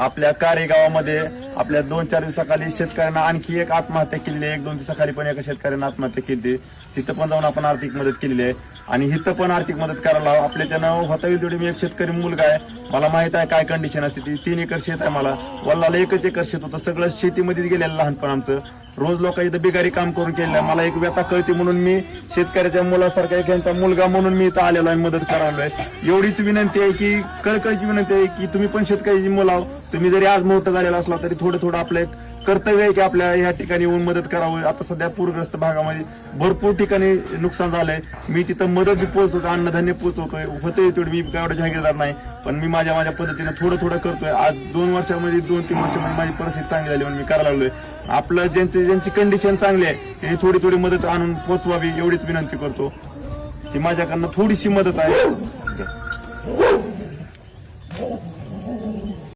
आपल्या कारेगावामध्ये आपल्या दोन चार दिवसाखाली शेतकऱ्यांना आणखी एक आत्महत्या केलेली आहे. एक दोन दिवसाखाली पण एका शेतकऱ्यांना आत्महत्या केली. तिथं पण जाऊन आपण आर्थिक मदत केलेली आहे. आणि इथं पण आर्थिक मदत करायला हवं आपल्याच्यानं होता येईल तेवढी मी एक शेतकरी मुलगा आहे. मला माहीत आहे काय कंडिशन असते ती तीन एकर शेत आहे मला. वल्लाला एकच एकर शेत होतं. सगळं शेतीमध्येच गेलेलं लहानपण आमचं. रोज लोक इथं बिगारी काम करून केलेलं आहे. मला एक व्यथा कळते म्हणून मी शेतकऱ्याच्या मुलासारखा एक यांचा मुलगा म्हणून मी इथं आलेलो आहे मदत करायला. आहे एवढीच विनंती आहे की कळकळीची विनंती आहे की तुम्ही पण शेतकऱ्याची मुलं आहो. तुम्ही जरी आज मोठं झालेला असला तरी थोडं थोडं आपलं एक कर्तव्य आहे की आपल्या या ठिकाणी येऊन मदत करावं. आता सध्या पूरग्रस्त भागामध्ये भरपूर ठिकाणी नुकसान झालंय. मी तिथं मदत पोहोचवतो अन्नधान्य पोहोचवतोय. होते तेवढी मी एवढं जहागीरदार नाही. पण मी माझ्या माझ्या पद्धतीनं थोडं थोडं करतोय. आज दोन वर्षामध्ये दोन तीन वर्षामध्ये माझी परिस्थिती चांगली झाली म्हणून मी करायला लागलोय. आपलं ज्यांची ज्यांची कंडिशन चांगली आहे त्यांनी थोडी थोडी मदत आणून पोचवावी एवढीच विनंती करतो. ही माझ्याकडनं थोडीशी मदत आहे.